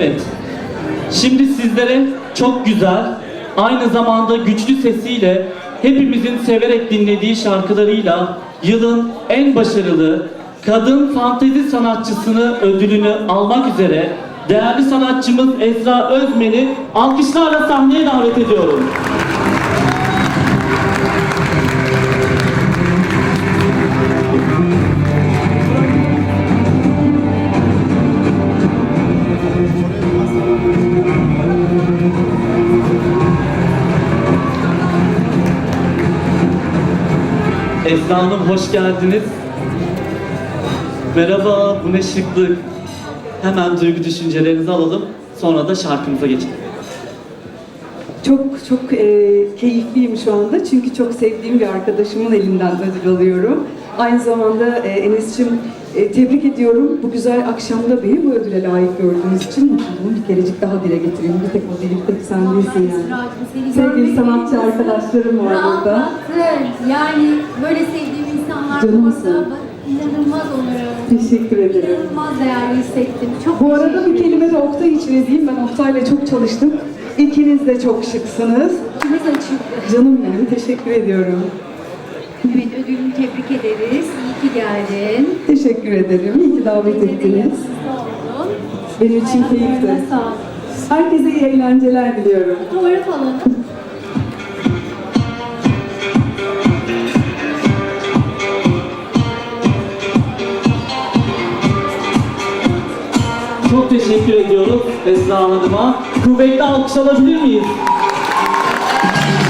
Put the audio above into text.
Evet. Şimdi sizlere çok güzel, aynı zamanda güçlü sesiyle hepimizin severek dinlediği şarkılarıyla yılın en başarılı kadın fantezi sanatçısını ödülünü almak üzere değerli sanatçımız Esra Özmen'i alkışlarla sahneye davet ediyorum. Esra Hanım hoş geldiniz. Merhaba, bu ne şıklık. Hemen duygu düşüncelerinizi alalım. Sonra da şarkımıza geçelim. Çok çok e, keyifliyim şu anda çünkü çok sevdiğim bir arkadaşımın elinden ödül alıyorum. Aynı zamanda e, Enes'cim e, tebrik ediyorum. Bu güzel akşamda beni bu ödüle layık gördüğünüz için mutluluğumu bir kerecik daha dile getireyim. Bir tek o değil, bir tek sen değilsin yani. Sevgili sanatçı arkadaşlarım var burada. rahatlattı. Yani böyle sevdiğim insanlar Canımsın. inanılmaz olurum. Teşekkür ederim. İnanılmaz değerli hissettim. Çok Bu arada bir kelime de Oktay için edeyim. Ben Oktay'la çok çalıştım. İkiniz de çok şıksınız. İçimiz açıldı. Canım benim, teşekkür ediyorum. Evet ödülünü tebrik ederiz. İyi ki geldin. Teşekkür ederim. İyi ki davet Bize de ettiniz. Benim için keyifti. Herkese iyi eğlenceler diliyorum. Fotoğraf alalım. Çok teşekkür ediyoruz Esra Hanım'a. aproveitar o que são de limite.